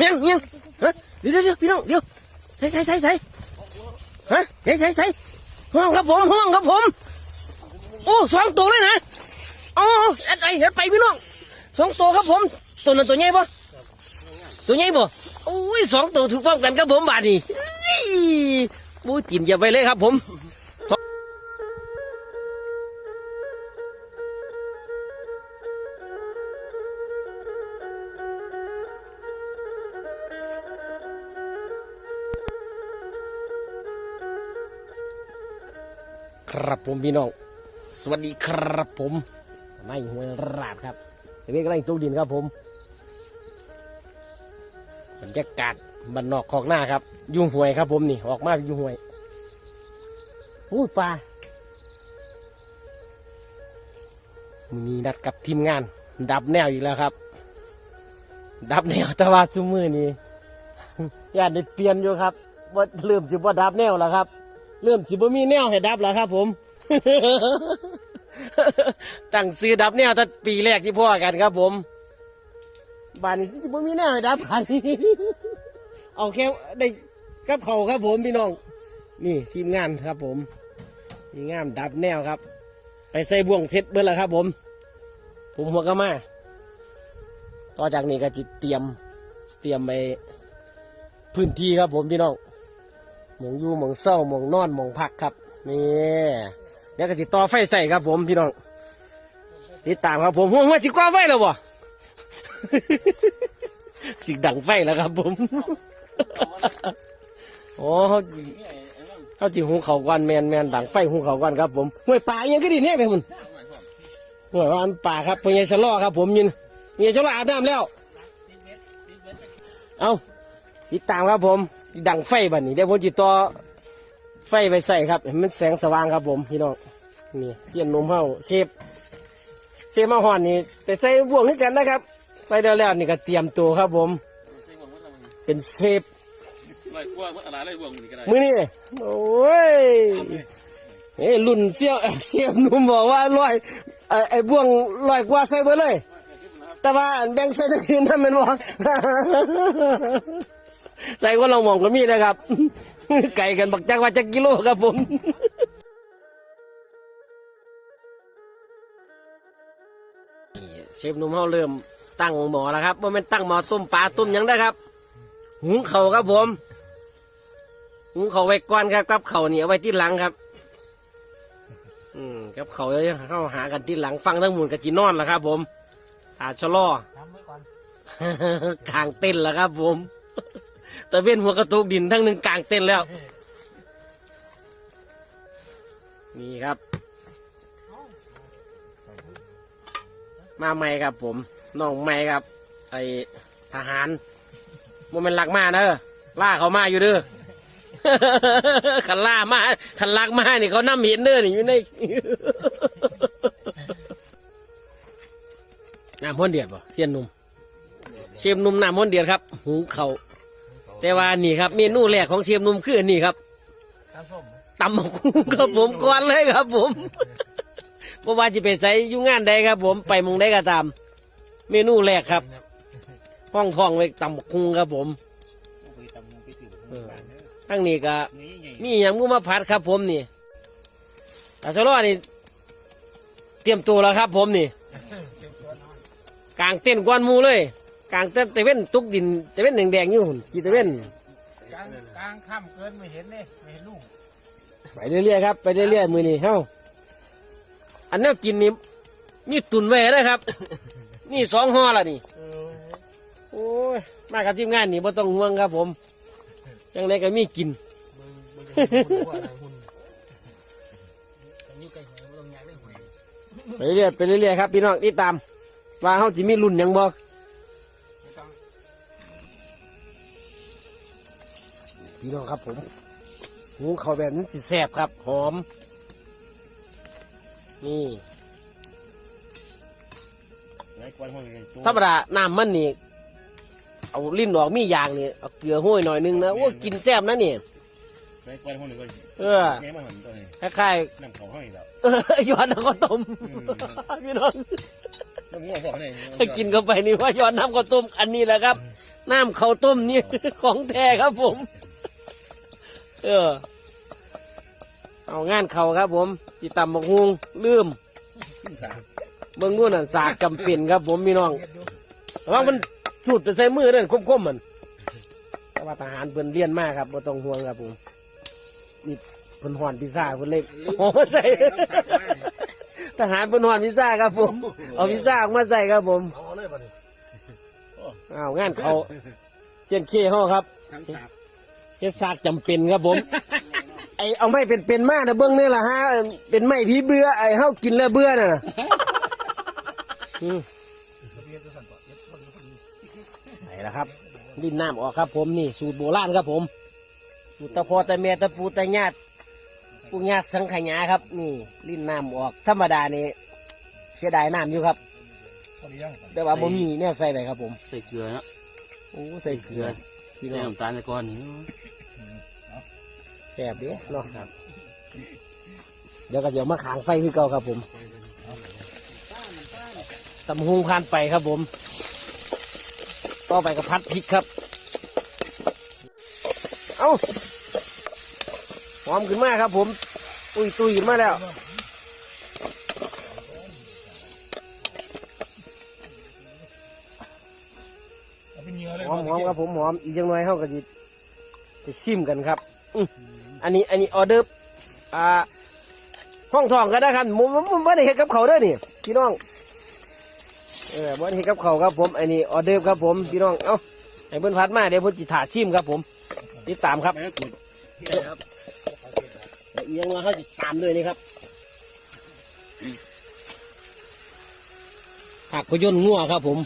เมียงเมียงฮะเดี๋ยวเดี๋ยวพี่น้องเดี๋ยวใส่ใส่ใส่ใส่ฮะใส่ใส่ใส่ห้องครับผมห้องครับผม โอ้สองตัวเลยนะอ๋อเอ็ดไอเห็ดไปพี่น้องสองตัวครับผม ตัวนั้นตัวใหญ่ปะตัวใหญ่ปะโอ้ยสองตัวถูกพร้อมกันครับผมบาดนี้อี้บูจินอย่าไปเลยครับผม ผมพี่น้อง สวัสดีครับผมไม่หัวราดครับเดี๋ยวนี้กำลังตู้ดินครับผม บรรยากาศบันนอกขอกหน้าครับ ยุ่งหวยครับผมนี่ ออกมาอยุ่งหวยพูดปลามีนัดกับทีมงาน ดับแนวอีกแล้วครับ ดับแนวแต่ว่าซุมือนี่อย่าได้เปลี่ยนอยู่ครับว่าเริ่มสิบ่ดับแนวแล้วครับ เริ่มสิบ่มีแนวให้ดับแล้วครับผม ตั้งซื้อดับแนวตั้ปีแรกที่พ่อกันครับ ผมบ้านนี้สิบ่มีแนวให้ดับบ้านนี้เอาแค่ได้กับเขาครับผมพี่น้อง นี่ทีมงานครับ ผมทีมงานดับแนวครับ ไปใส่บ่วงเสร็จเบิดแล้วครับ ผม ผมหัวก็มาต่อจากนี้ก็จิตเตรียม เตรียมไปพื้นที่ครับ ผมพี่น้องหมองอยู่หมองเศร้าหมองนอนหมองพักครับนี่ ดี๋ยวก็จิต่อไฟใส่ครับผมพี่น้องติดตามครับผมหัวหัวจิก่อไฟแล้วบ่สิดังไฟแล้วครับผมโอ้เขาจิเขาจิหูเขากันแมนแมนดังไฟหูเขากันครับผมห้วยป่ายังก็ดีเนี่ยไปคุณห้วยว่าอันป่าครับเป็นไงชะลอครับผมยินมีชะลออาบน้ำแล้ว เอาติดตามครับผมดังไฟบัดนี้เดี๋ยวผมจิต่อไฟไปใส่ครับให้มันแสงสว่างครับผมพี่น้อง นี่เสียนนมเฮาเชฟเชฟมาหอนนี่ไปใส่บ่วงให้กันนะครับ ใส่แล้วแล้วนี่ก็เตรียมตัวครับผม เป็นเชฟลอยกลัวว่าอะไรลอยบ่วงนี่ก็ได้มือนี่โอ้ยเอ้ยรุ่นเสี้ยวเอ่อเสี้ยวหนุ่มบอกว่าลอยไอ้ไอ้บ่วงลอยกว่าใส่เบอเลย แต่ว่าอันแบ่งใส่ทั้งคืนนั่นเป็นบ่ใส่ว่าเรามองก็มีนะครับ ไก่กันบักจักว่าจักกิโลครับผม เชฟหนุ่มเขาเริ่มตั้งหมอแล้วครับว่ามันตั้งหมอต้มปลาต้มหยังได้ครับ หุงเขาวครับผมหุงเขาวไว้ก่อนครับกับเขาวนี่เอาไว้ที่หลังครับ อืมกับเขาวเนี่ยเข้าหากันที่หลังฟังทั้งหมดกับจีนอนแล้วครับ ผมอาชะลอกลางเต้นแล้วครับ ผมตะเวนหัวกระตุกดินทั้งหนึ่งกลางเต้นแล้ว นี่ครับ มาใหม่ครับ ผมน้องใหม่ครับ ไอทหารโมเมนหลักมาเด้อล่าเขามาอยู่เด้อขันล่ามาขันลักมานี่เขานำเห็นเด้อนี่อยู่ในน้ำพ้นเดียดป่ะเสียนหนุ่มเชฟหนุ่มน้ำพ้นเดียดครับหุงเขาวแต่ว่านี่ครับ เมนูแรกของเชฟหนุ่มคืออันนี่ครับตำหมกหุ้งครับผมก่อนเลยครับผม เพราะว่าจะไปใส่อยุ่งานใดครับ ผมไปหมองได้ก็ตาม เมนูแรกครับ ห้องทองไว้ตำหมกหุ้งครับผมเออทั้งนี้ก็มีอย่างมูมาพัดครับ ผมนี่แต่ชะลอนี่เตรียมตัวแล้วครับ ผมนี่กลางเต้นท์กวนหมูเลยกลางเต้นท์ตะเว้นตุกดินตะเว้นแดงๆอยู่หุ่นขี่ตะเว้นกลางกลางค่ำเกินไม่เห็นเลยไม่เห็นลุงไปเรื่อยๆครับ ไปเรื่อยๆมือนี่เฮ้า อันนี้กินนี่มีตุนไว้นะครับ นี่สองห่อละนี่โอ้ยมากับทีมงานนี่บ่ต้องห่วงครับ ผมยังไงก็มีกินไปเรื่อยไปเรื่อยครับพี่น้องติดตามว่าเขาจะมีรุ่นยังบ่ไม่ต้องพี่น้องครับผมหุงเขาแบบนี้สิแซ่บครับ หอม นี่ลอยกลัวห้องนี่ธรรมดาน้ำมันนี่ เอาลิ้นออกมีอย่างนี่เอาเกลือห้อยหน่อยนึงนะโอ้กินแซ่บนะนี่ลอยกลัวห้องนี่ก็เออแง่มาหันตัวนี้คล้ายน้ำเขาห้องนี่แล้วๆเออย้อนน้ำข้าวต้มพี่น้องน้ำงัวพอนี่กินเข้าไปนี่ว่าย้อนน้ำข้าวต้มอันนี้แหละครับ น้ำข้าวต้มนี่ของแท้ครับผม เออ เอางานเขาครับ ผมติตำบักฮุงลืมเบิ่งนู่นน่ะสากจำเป็นครับ ผมพี่น้องแต่ว่ามันสูดไปใส่มือเด้อคมๆมันแต่ว่าทหารเพิ่นเรียนมากครับบ่ต้องห่วงครับผมนี่เพิ่นหอนพิซซ่าเพิ่นเล็กโอ้ใส่ทหารเพิ่นหอนพิซซ่าครับผม เอาพิซซ่าออกมาใส่ครับผมเอาเลยบัดนี้อ้าวงานเขาเชียนเคห้อครับทั้งสาบเฮ็ดซากจำเป็นครับผม ไอเอาไม่เป็นเป็นมากนะเบิ้งนี่แหละฮะเป็นไม่ผีเบื่อไอเฮากินแล้วเบื่อน่ะอืมไหนละครับดิ้นน้ำออกครับ ผมนี่สูตรโบราณครับผมสูตรตะพอตะเมียตะปูตะญาติปูญาติสังขยาครับ นี่ลิ้นน้ำออก ธรรมดานี่เสียดายน้ำอยู่ครับแต่ว่าบ่มีแนวใส่เลยครับผม ใส่เกลือเนาะโอ้ใส่เกลือพี่ใส่น้องน้ำตาลใส่ก่อนนี่แซ่บเด้เนาะครับ เดี๋ยวก็เดี๋ยวมาขางไฟคือเก่าครับผมตำหุงผ่านไปครับผม ต่อไปกับพัดพริกครับ เอาหอมขึ้นมากครับผมอุ้ยตุยขึ้นมาแล้วหอมหอมครับผมหอมอีกจังหน่อยเขาก็จะไปซิมกันครับ อื ออันนี้อันนี้ออเดอร์อ่าห้องทองกันนะครับผมผมไม่ได้เห็นกับเขาวเด้วยนี่พี่น้องเออไม่ได้เห็นกับเขาวครับผมอันนี้ออเดอร์ครับผมพี่น้องเอ้าให้เพิ่นพัดมาเดี๋ยวเพิ่นจิถาซิมครับผมติดตามครับไปแล้วกดแล้วอีกอยังว่าเขาจะตามด้วยนี่ครับผักพยนต์งัวครับผม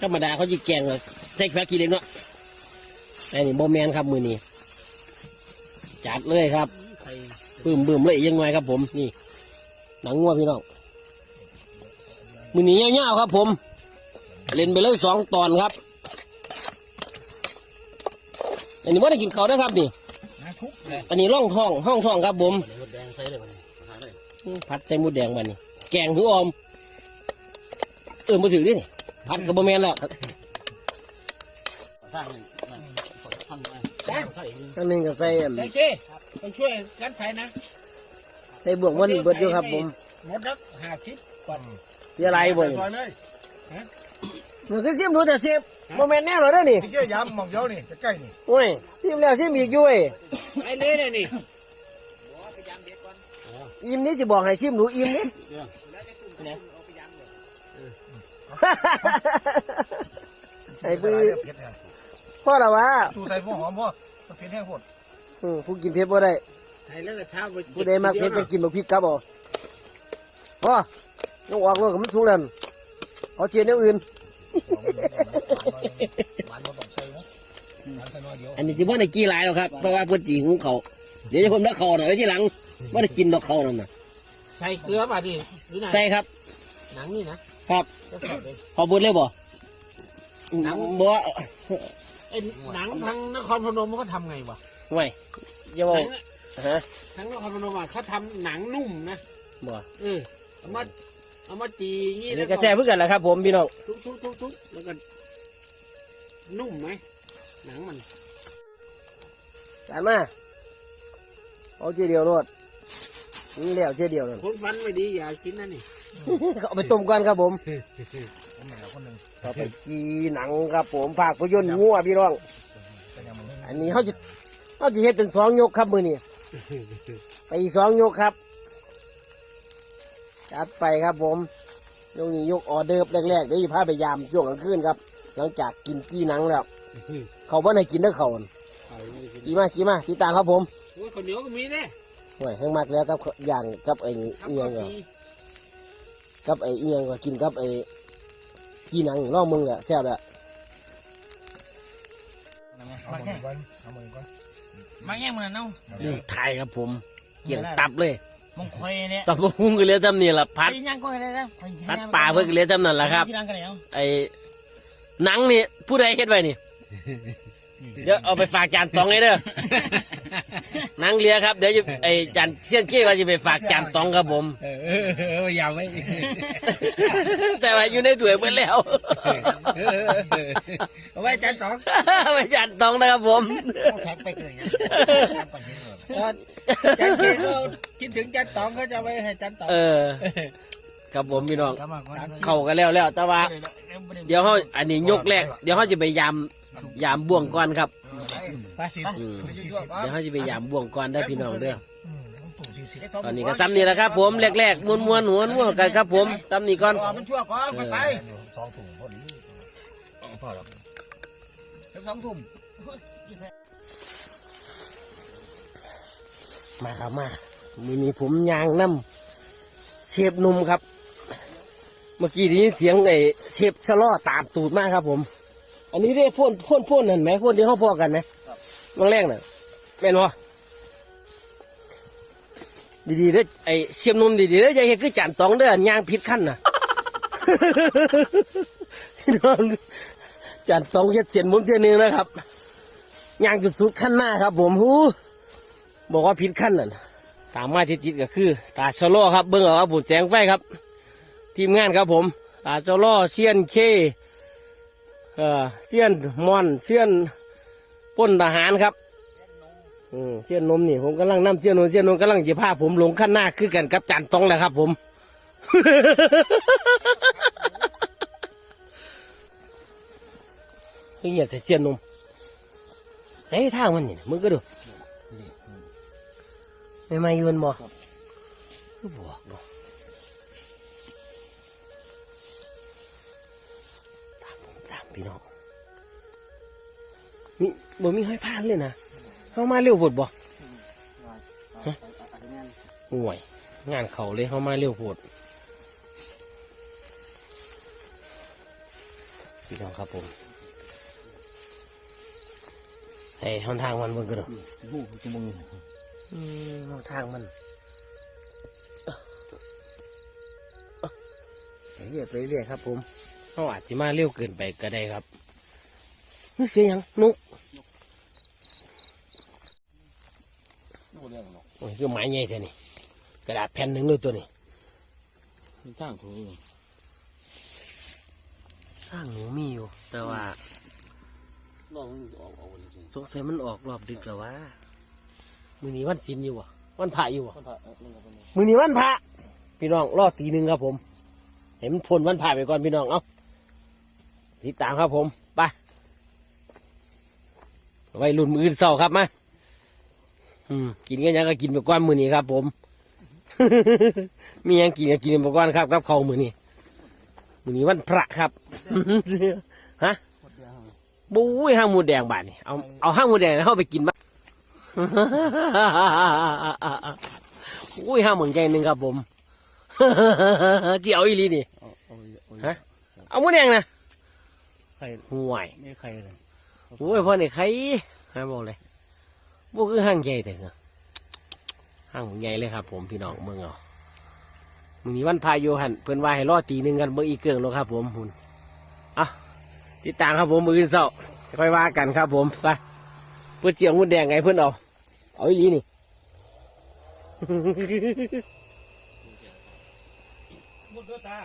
ธรรมดาเขาจะแกงเลยใส่แค่กี่เล็กเนาะแต่นี่บอแมนครับมือนี้ จัดเลยครับปื้มบืมเลยอีกยังไงครับ ผมนี่ หนังงัวพี่น้องมือนี้เงาวๆครับ ผม เล่นไปเลยสองตอนครับ อันนี้ว่าได้กินเขาวนะครับนี่อันนี้ร่องท้องห้องท้องครับ ผมใส่หมดแดงใส่เลยบัดนี้ใส่เลยผัดใส่หมูแดงมานี่แกงหูออม เออมาถือดินี่ผัดกับบะแมนแล้ว สร้างนี่นั่นทำไว้ใส่อันนึงก็ใส่อันเจ๊เจ๊ไปช่วยกันใส่นะใส่บวกมันเบิดอยู่ครับผมหมดแล้วห้าสิบก่อนเสียอะไรบ่นี่ซอยเลยมันคือซิมดูแต่เสียบบะแมนแน่เหรอเด้อนี่ที่เกี่ยยำหมองเดียวนี่ใกล้ๆนี่โอ้ยซิมแล้วซิมอีกอยู่เว้ยไอ้นี่เลยนี่อิ่มนี้จะบอกให้ซิมดูอิ่มนี่ไอ้ปื้อเผ็ดแห้ง พ่อละวะตู้ใส่พวกหอมพ่อมันเผ็ดแห้งโพดอืมผู้กินเผ็ดบ่ได้ใส่แล้วก็เช้าไปผู้ใดมักเผ็ดจะกินบักพริกครับบ่พ่อต้องออกรถกับมันสูงนั่นเอาเจียนอย่างอื่นหวานบ่ต้องใส่นะหวานใส่น้อยเดียวอันนี้ที่พ่อในกี่หลายแล้วครับเพราะว่าเพื่อนจีหุงเขาวเดี๋ยวจะผมนักเขาหน่อยไว้ที่หลังว่าได้กินดอกเขานั่นน่ะใส่เกลือป่ะดิหรือไงใช่ครับ หนังนี่นะครับจะใส่ไปพอบุญเลยบ่หนังบ่ ไอ้หนังทางนครพนมมันก็ทำไงวะไม่อย่าหบอนักงฮะทางนครพนมอะเขาทำหนังนุ่มนะบ่เออเอามาเอามาจีอย่างงี้อันแล้นี้วก็แซ่บเพื่อกันแหละครับ ผมพี่น้องทุบทุบทุบทุบแล้วก็นุ่มไหมหนังมันจานมาเอาเจียเดียวรดนี่แล้วเจียเดียวนั่นคนฟันไม่ดีอย่ากินนะนี่ เอาไปต้มก่อนครับผม ผมเหนือคนหนึ่งเอาไปจีหนังครับผมภาคพยนตร์งัวพี่น้อง เป็นยังไงอันนี้เขาจะเขาจะเฮ็ดเป็นสองยกครับมือนี้ไปอีกสองยกครับ จัดไปครับผมยกนี้ยกออเดอร์แรกๆเดี๋ยวจะพาไปยามช่วงกลางคืนครับ หลังจากกินกี้หนังแล้ว เขาบ่ให้กินเด้อเขาน่ะกี่มากี่มาติดตามครับผมโอ้ยคนเหนียวก็มีเนี่ยห่วยแห้งมากแล้วกับอย่างกับไอ้นี่เอียงทำก็ก็มีกับไอ้เอียงก็กินกับไอ้ กี้หนังลองมึงแหละแซ่บแหละเอามือก่อนเอามือก่อนมาแย่งมันเนาะนี่ไทยครับผมเกี่ยงตับเลยมงคอยเนี่ยตับพุงก็เหลือจำนี่แหละพัดพัดปลาเพื่อก็เหลือจำนั่นแหละครับไอ้หนังนี่ผู้ใดเฮ็ดไว้นี่เดี๋ยวเอาไปฝากจานตองเลยเด้อ นางเลียครับเดี๋ยวจะไอจันเซียนเก้ก็จะไปฝากจันตองครับผม เออเออเออยาวไว้แต่ว่าอยู่ในถ้วยไปแล้วเอาไว้จานสองไปจันตองนะครับผมแท็กไปเกินยังก่อนเหลือจานเกก็คิดถึงจานสองก็จะไว้ให้จานสองเออครับผมพี่น้องเข่ากันแล้วแล้วแต่ว่า เดี๋ยวเขาอันนี้ยกแรก เดี๋ยวเขาจะไปยามยามบ่วงก่อนครับ ไปสิอืมเดี๋ยวเขาจะไปยามบ่วงก่อนได้อพี่น้องเด้อ ตุ่มสี่สิบตอนนี้ก็ซ้ำนี่แหละครับผมแรกๆม้วนม้วนหัวนัวกันครับผมซ้ำนี่ก่อนมันชั่วก่อนไปสองถุงพอดีพอแล้วถึงสองทุ่มมาครับมามีนี่ผมยางน้ำเชฟหนุ่มครับ เมื่อกี้ได้ยินเสียงไอ้เชฟชะลอตามตูดมากครับผม อันนี้ได้พ่นพ่นพ่นนั่นไหมพ่นที่เขาพอกันไหมบางแรกน่ะแม่นวะดีๆเด้อไอ้เชฟหนุ่มดีๆเด้ออย่าเห็นคือจานตองเด้อยางผิดขั้นน่ะน้องจานตองเฮ็ดเสียนมเทียนึงนะครับยางจุดสุดขั้นหน้าครับ ผมหูบอกว่าผิดขั้นน่ะตามมาทิดๆก็คือ ตาชะลอครับเบิ้งเอาครับบุญแสงไฟครับ ทีมงานครับผม ตาชะลอเซียนเค เอ่อเซียนมอนเซียนป้นทหารครับเซียนนมนี่ผมกำลังนํเซียนนมเซียนนมกำลังจะพาผมลงขั้นหน้าคือกันกับจานตองแหละครับ ผมเฮ้ยอย่าแต่เซียนนมเฮ้ยทางมันนี่มึงก็ดูไม่มายืนบ่ก็บอกเนาะ พี่น้องมีบ่มีห้อยพานเลยนะเข้ามาเร็วปวดบ่ฮะห่วย งานเขาเลยเข้ามาเร็วปวดพี่น้องครับผมไอ้หนทางมันเบิ่งกันเนาะบู๊จมูกอืมเอาทางมันเรียกไปเรื่อยๆครับผม เขาอาจจะมาเร็วเกินไปก็ได้ครับเฮ้ยเสียงหยังนุกบู๊เรื่องหรอกโอ้ยคือไม้ใหญ่แท้นี่กระดาษแผ่นหนึ่งเลยตัวนี้มันสร้างถูกข้างหนูมีอยู่ แต่ว่าลองออกออกจริงสงสัยมันออกรอบดึกแล้ววะมือนี้วันศิลอยู่วะวันพระอยู่วะคนผ่าเออเรื่องกับคนนี้มือนี้วันพระพี่น้องรอตีหนึ่งครับผม เห็นมันพ้นวันพระไปก่อนพี่น้องเอา ติดตามครับผมไปไว้รุ่นมืออื่นเศร้าครับมาอืมกินกันยังก็กินไปก่อนมือนี้ครับ ผม มีหยังกินก็กินไปก่อนครับกับเขาวมือนี้มือนี้วันพระครับฮะบุ้ยห้างหมูแดงบาทนี่เอาเอาห้างหมูแดงเข้าไปกินบ้างอุ้ยห้าหมื่นใจหนึ่งครับผมเจียวอีหลีนี่เอาเอาเอาฮะเอาหมูแดงนะ ใครห่วยไม่ใครเลยโอ้ยพ่อเนี่ยใครฮะบอกเลยพวกคือห้างใหญ่แต่เหรอห้างใหญ่เลยครับ ผมพี่น้องเมืองเอามึงนี้วันพาโยหันเพิ่นว่าให้รอตีหนึ่งกันเบิ่งอีกเกิงแล้วครับ ผมหุ่นอะติดตามครับผมมืออื่นเศร้าค่อยว่ากันครับ ผมไปเพื่อเจียวหมูแดงไงเพื่อนเอาเอาอีหลีนี่หมดเด้อตา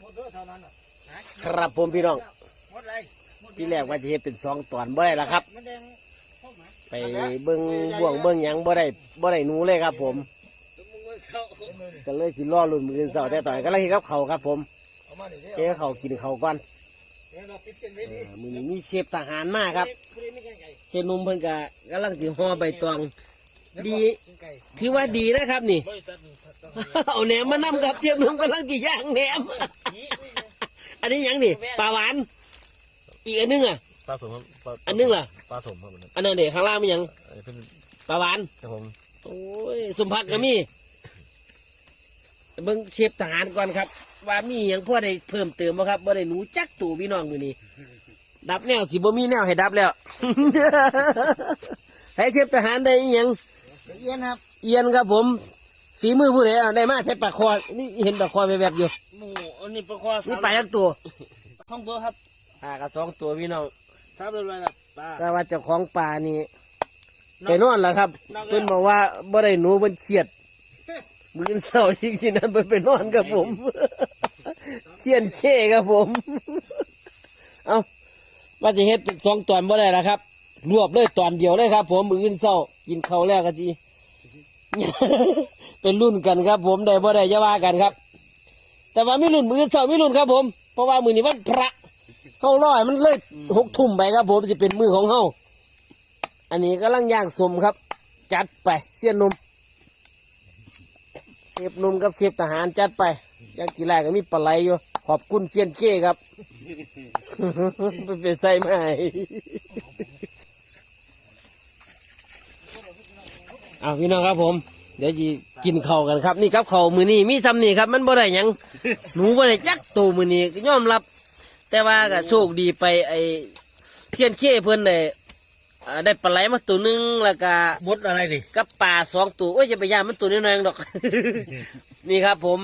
หมดเด้อเท่านั้น ครับผมพี่น้องหมดเลยที่แรกว่าจะเฮ็ดเป็นสองตอนบ่ได้ละครับ ไปเบิ้งบ่วงเบิ้งหยังบ่ได้บ่ได้หนูเลยครับ ผม ก็เลยสิรอรุ่นมืออนเสาแต่ต่อยก็เลยเฮ็ดกับเขาครับ ผมเอามาดิเด้เจ๊เขากินเขาก่อนมันมือนี้มีเชฟทหารมากครับ เชฟนุ่มเพิ่นก็กำลังสิห่อใบตองดีกินไก่ถือว่าดีนะครับนี่ เอาแหนมมานำครับเชฟนุ่มกำลังสิย่างแหนม อันนี้หยังนี่ปลาหวาน อีกอันนึงอะ ปลาสมปลาอันนึงล่ะปลาสมครับผมอันนั้นเด็กข้างล่างมันหยังเป็นปลาหวาน ครับผมโอ้ยสมพักก็มีเบิ่งเชฟทหารก่อนครับ ว่ามีอย่างพ่อได้เพิ่มเติมบ่ครับบ่ได้รู้จักตู่พี่น้องมือนี้ดับแนวสิบ่มีแนวให้ดับแล้ว ให้เชฟทหารได้อีหยังเอี้ยนครับ เอียนครับผม ฝีมือผู้ใดเอาได้มาใช้ปลาคอนี่เห็นปลาคอไปแบบอยู่หมูอันนี้ปลาคอนี่ปลายักตัวสองตัวครับปลากับสองตัวพี่น้องทราบเรียบร้อยแล้วปลาแต่ว่าเจ้าของปลานี่ไปนอนแล้วครับเพิ่นบอกว่าบ่ได้หนูเพิ่นเครียดมื้อเช้าอีกทีนั้นเพิ่นไปนอนกับผมเสียนเช่ครับผม เอาว่าจะเฮ็ดเป็นสองตอนบ่ได้ละครับ รวบเลยตอนเดียวเลยครับ ผมมื้อเช้ากินข้าวแล้วก็ที เป็นรุ่นกันครับ ผมได้บ่ได้อย่าว่ากันครับ แต่ว่าไม่รุ่นมือเช้าไม่รุ่นครับ ผม เพราะว่ามือนี้วันพระเฮาร้อยมันเลยหกทุ่มไปครับ ผมจะเป็นมือของเฮาอันนี้กำลังย่างสมครับ จัดไปเสี้ยนนมเชฟนมกับเชฟทหารจัดไปย่างกีฬาก็มีปลาไหลอยู่ขอบคุณเซียนเก้ครับ ไปเป็นใส่ไม้ เอาพี่น้องครับผม เดี๋ยวจะกินข้าวกันครับ นี่ครับข้าวมือนี้มีซ้ำนี่ครับ มันบ่ได้หยัง หนูบ่ได้จักตัวมือนี้ก็ยอมรับ แต่ว่าก็โชคดีไปไอเซียนเก้เพิ่นได้อ่าได้ปลาไหลมาตัวหนึงแล้วก็ บดอะไรดิกับปลาสองตัวโอ้ยจะไปย่างมันตัวน้อยๆดอก นี่ครับผม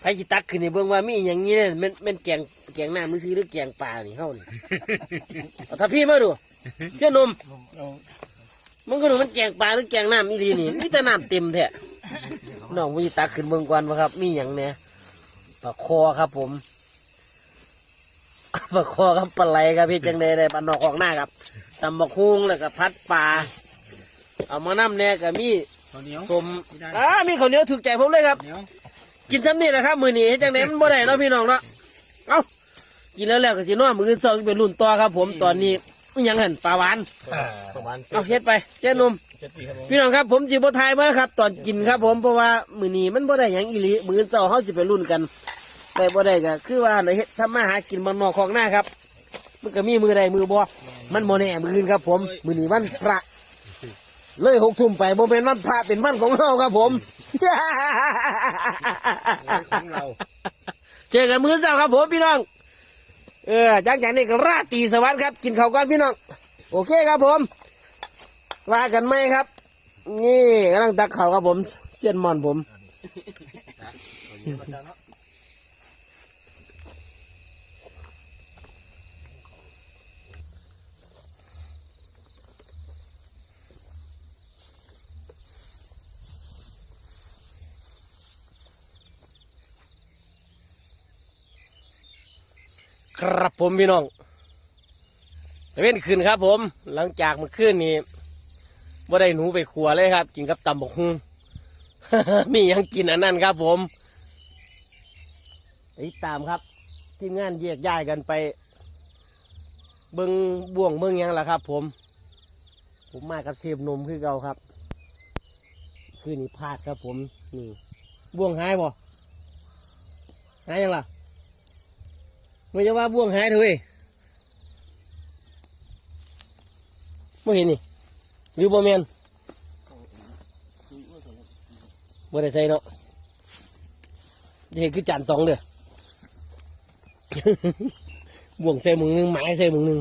ไผจิตักขึ้นในเบื้องว่ามีอย่างนี้เนี่ยมันมันแกงแกงหน้ามือซื้อหรือแกงปลานี่เฮานี่ เอาถ้าพี่มาดู เชื่อนม มันก็ดูมันแกงปลาหรือแกงน้ำอีดีนี่มีแต่น้ำเต็มแท้น้องวิตักขึ้นเบื้องก่อนวะครับ มีอย่างเนี่ยปลาคอครับ ผมปลาคอครับปลาไหลครับพี่จังเลยได้ปลาหนอกออกหน้าครับตำบักฮุงแล้วก็พัดปลาเอามาน้ำเนี่ยก็มีข้าวเหนียวสมอ่ามีข้าวเหนียวถูกใจผมเลยครับเหนียวกินซ้ำนี่แหละครับ มือนี้เฮ็ดจังไดมันบ่ได้เนาะพี่น้องเนาะเอากินแล้วแล้วก็สินอนมืออื่นสองเป็นรุ่นต่อครับ ผมตอนนี้ อิหยังหันปลาหวาน ประมาณเอาเฮ็ดไปเจ้าหนุ่มเจ็ดปีครับผมพี่น้องครับผมจิบ่ทายมาครับ ตอนกินครับผมเพราะว่ามือนี้มันบ่ได้หยังอีหลีมืออื่นเช้าเฮาสิไปรุ่นกันแต่บ่ได้ก็คือว่าเฮ็ดทำมาหากินมันนอกของหน้าครับ มันก็มีมือใดมือบ่มันบ่แน่มืออื่นครับ ผมมือนี้วันพระ เลยหกทุ่มไปบ่เป็นวันพระเป็นวันของเฮาครับ ผม ของเรา เจอกันมื้อเช้าครับผมพี่น้อง เออจากจากนี้ก็ราตรีสวัสดิ์ครับ กินข้าวก่อนพี่น้อง โอเคครับผม ว่ากันไหมครับ นี่กำลังตักข้าวครับผม เสียนมอนผม ครับผมพี่น้องตะเว้นคืนครับ ผม หลังจากมื่อคืนนี้ว่าได้หนูไปขัวเลยครับ กินกับตำบกฮุงมียังกินอันนั้นครับ ผมติดตามครับ ทีมงานแยกย้ายกันไป เบิงบ่วงเบิงยังล่ะครับ ผม ผมมากับเชฟหนมคือเก่าครับ คืนนี้พลาดครับ ผมนี่บ่วงหายบ่หายยังล่ะ ไม่จะว่าบ่วงหายเถอะเว้ยไม่เห็นนี่หรือบ่แมนบ่ได้ใส่เนาะเด็กคือจานสองเด้อ บ่วงใส่มึงหนึงหมายใส่มึงหนึง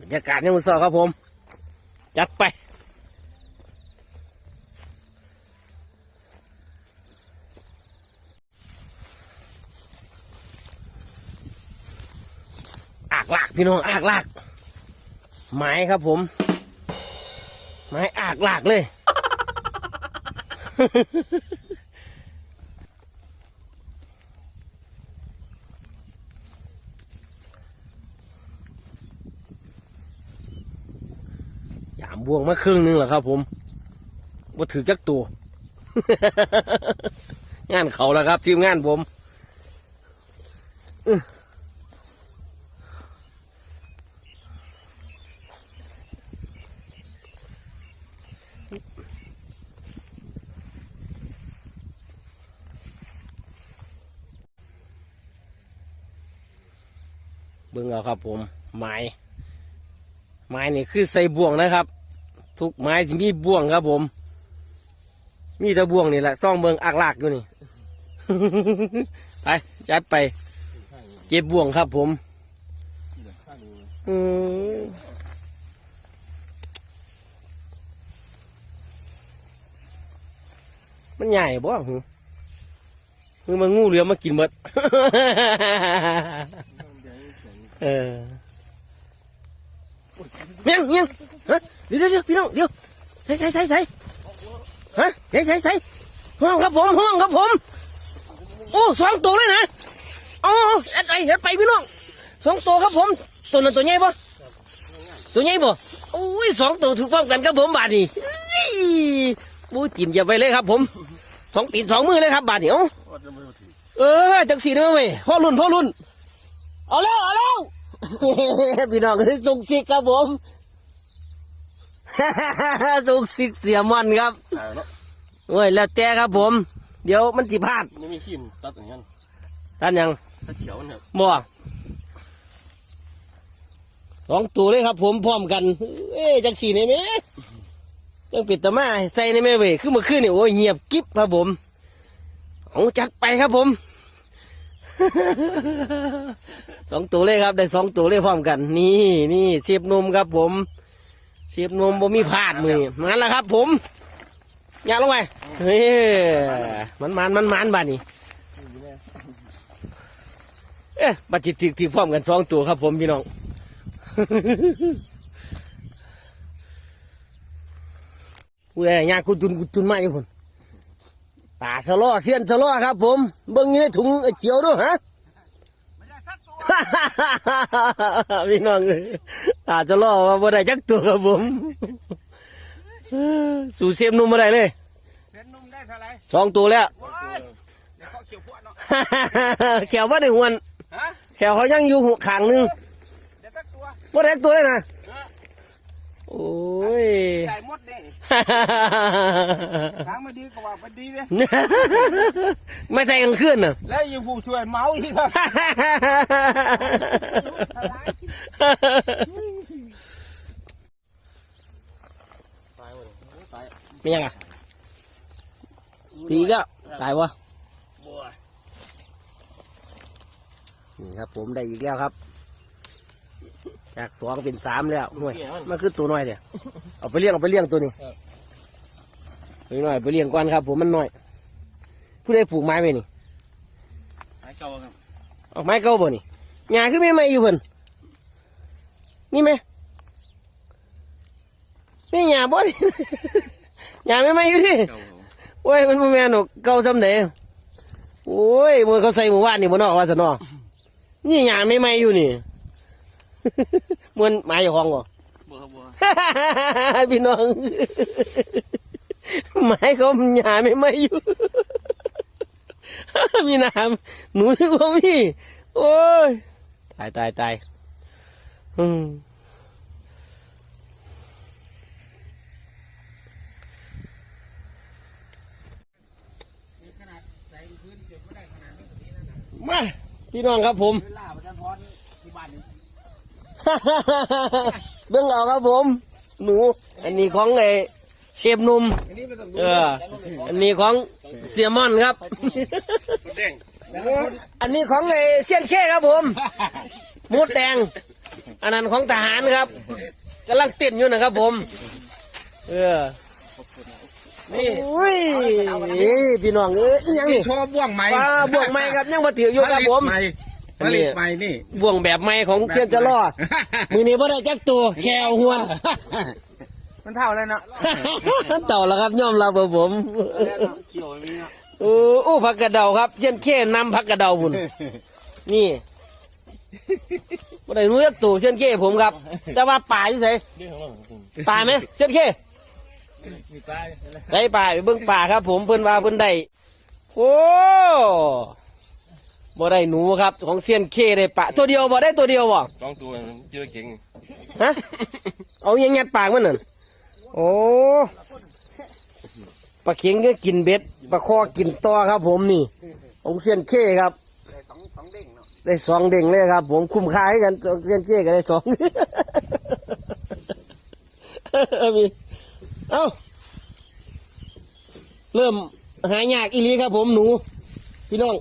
บรรยากาศยังมือสอครับผม จัดไป อากลาก พี่น้องอากลากไม้ครับผม ไม้อากลากเลย ยามบวงมาครึ่งหนึงเหรอครับผมว่าถือจักตัว งานเขาแล้วครับ ทีมงานผม เบิ่งเอา ครับผมไม้ไม้นี่คือใส่บ่วงนะครับ ทุกไม้ที่มีบ่วงครับผม มีแต่บ่วงนี่แหละซ่องเบิงอากลากอยู่นี่ ไปจัดไป เก็บบ่วงครับผมอืมมันใหญ่บ่หึมึงมางูเหลือมมากินหมด เออเมียงเมียงฮะเดี๋ยวเดี๋ยวพี่น้องเดี๋ยวใส่ใส่ใส่ใส่ฮะใส่ใส่ใส่ห้องครับผมห้องครับผม โอ้สองตัวเลยนะอ๋อเอ็ดไปเอ็ดไปพี่น้องสองตัวครับผม ตัวนั้นตัวใหญ่ปะตัวใหญ่ปะโอ้ยสองตัวถูกพร้อมกันครับผมบาดนี้อี้บูตินอย่าไปเลยครับ ผมสองตีนสองมือเลยครับบาดนี้เอ้าเออจังสีนะเว้ยพ่อรุ่นพ่อรุ่น เอาแล้วเอาแล้วพี่น้องส่งสิกครับผมส่งสิกเสียมันครับตายแล้วโอ้ยแล้วแต่ครับผม เดี๋ยวมันจิพลาดไม่มีขี้มตัดอย่างนั้นท่านยังถ้าเขียวเนี่ยบ่สองตัวเลยครับ ผมพร้อมกัน เอ้ยจังสีนี่แม่ยังปิดตามาใส่ในแม่เว้ยคือเมื่อคืนนี่โอ้ยเงียบกิ๊บครับผมเอาจัดไปครับผม สองตัวเลยครับ ได้สองตัวเลยพร้อมกัน นี่นี่เสียบนมครับ ผมเสียบนมบ่มีพลาดมือนั่นแหละครับ ผมอยากลงไปเฮ้ยมันมันมันมันบ้านี่เอ๊ะบัตรจิตถึกที่พร้อมกันสองตัวครับ ผมพี่น้องผู้ใดยากกุตุนกุตุนมาอยู่คน ตาสะล้อเสียนสะล้อครับ ผมเบิ่งอยู่ในถุงไอ้เขียวด้วยฮะพี่น้องเอ้ยตาสะล้อว่าบ่ได้จักตัวครับผมสู่เสียมนุ่มมาได้เลยเส้นนุ่มได้เท่าไหร่สองตัวแล้วว้ายเดี๋ยวเขาเขียวพวดเนาะแขวว่าได้หวนฮะแขวเขายังอยู่หัวขางหนึงเดี๋ยวสักตัวว่าได้ตัวเลยนะฮะ โอ้ยใส่หมดเลยทางมาดีกว่าพอดีเลยไม่ใจกลางคืนน่ะ แล้วอยู่ผู้ช่วยเมาอีกครับตายหมดเลยตายไม่ยังอะทีก็ตายวะบัวนี่ครับผมได้อีกแล้วครับ จากสองเป็นสามแล้วห่วยมันคือตัวน้อยเดียวเอาไปเลี้ยงเอาไปเลี้ยงตัวนี้ไปหน่อยไปเลี้ยงก่อนครับ ผมมันน้อย ผู้ใดปลูกไม้ไว้นี่หายเก่าครับออกไม้เก่าบ่นี่หญ้าคือไม่ไม่อยู่เพิ่นนี่ไหมนี่หญ้าบ่นี่หญ้าไม่ไม่อยู่ที่เก่าครับโอ้ยมันบ่แม่นหรอกเก่าซำเดโอ้ยมันเขาใส่หมู่บ้านนี่บ่เนอกว่าซะเนาะนี่หญ้าไม่ไม่อยู่นี่ มันหมายเจ้าของบ่บัวบัวพี่น้องหมายเขาหญ้าไม่ไม่อยู่มีน้ำหนูนึกว่ามีโอ้ยตายตายตายอืมขนาดใส่พื้นเก็บไม่ได้ขนาดนี้มาพี่น้องครับผม เวลาประจำพรที่บ้านนี่ เบิ่งเอาครับผม หนู อันนี้ของไอ้เชฟหนุ่มอันนี้ไม่ต้องดูเอออันนี้ของเสียมอนครับแดงอันนี้ของไอ้เซียนแค่ครับผมหมูดแดงอันนั้นของทหารครับกำลังเต้นอยู่นะครับผม เออนี่อุ้ยนี่พี่น้องเอ้ยอีหยังนี่ชอบบ่วงไหมปลาบวงไม้ครับยังมาถืออยู่ครับผม ผลิตใหม่นี่บ่วงแบบไม้ของเซียนจะล่อมือนี้พ่ได้จักตัวแควหวน มันเท่าแล้วเนาะเต่าแล้วครับยอมรับครับผมเขียวไม่มีอะโอ้โอ้ผักกระเดาครับเช่นแค่นำผักกระเดาบุญนี่บ่ได้รู้จักตัวเช่นแค่ผมครับ แต่ว่าป่าอยู่ไสเรื่องของเราป่าไหมเช่นแค่มีปลายไดป่าไปเบิ่งป่าครับ ผมเพิ่นว่าเพิ่นได้โอ้ บ่ได้หนูครับ ของเซียนเคได้ป่าตัวเดียวบ่ได้ตัวเดียวบ่สองตัวเจอเก่งฮะเอายังยัดปากมันนั่นโอ้ปลาเข็งก็กินเบ็ดปลาคอกินต่อครับ ผมนี่ ของเซียนเคครับสองสองเด้งเนาะได้สองเด้งเลยครับ ผมคุ้มค่าให้กันเซียนเคก็ได้สองมีเอ้าเริ่มหายากอีหลีครับผมหนู พี่น้อง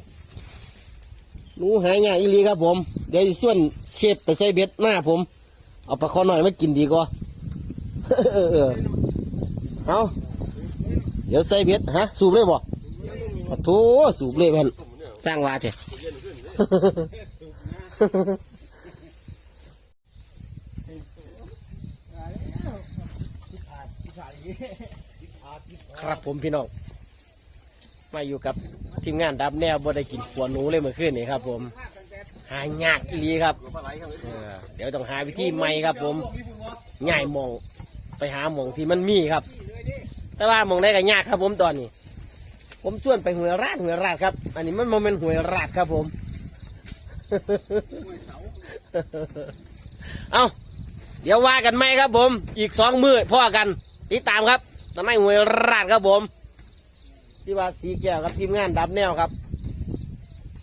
หนูหายง่ากอีลีครับผม เดี๋ยวส่วนเชฟไปใส่เบ็ดหน้าผม เอาปลาคอหน่อยมากินดีกว่าเอาเดี๋ยวใส่เบ็ดฮะ สูบเลยบ่โอ้โถสูบเลยเพื่อนสร้างวาเถอะครับผมพี่น้อง มาอยู่กับทีมงานดับแนวบ่ได้กินหัวหนูเลยเมื่อคืนนี่ครับ ผม หายากอีหลีครับเออเดี๋ยวต้องหาวิธีใหม่ครับ ผมง่ายหมองไปหาหมองที่มันมีครับ แต่ว่าหมองได้ก็ยากครับ ผมตอนนี้ ผมชวนไปหวยราดหวยราดครับ อันนี้มันโมเมนหวยราดครับ ผม เอาเดี๋ยวว่ากันไหมครับ ผม อีกสองมือพ่อกันติดตามครับตอนนี้หวยราดครับผม ที่ว่าสีแก้วครับทีมงานดับแนวครับ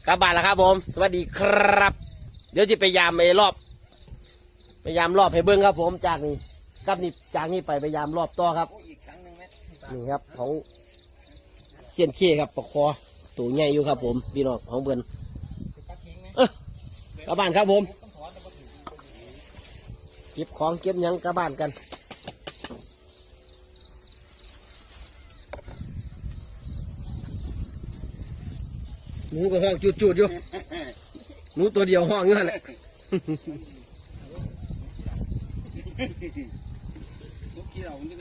กลับบ้านแล้วครับผม สวัสดีครับ เดี๋ยวจะไปยามไอ้รอบไปยามรอบให้เบิ้งครับผมจากนี้กับนี่จากนี้ไปไปยามรอบต่อครับนี่ครับของเสียนเคครับปกคอตัวใหญ่อยู่ครับ ผมพี่น้องของเบิ้นกลับบ้านครับผมเก็บของเก็บยังกลับบ้านกัน หนูก็ห้องจุดๆอยู่หนูตัวเดียวห้องอยู่นั่นแหละลูกเกี่ยวมันจะ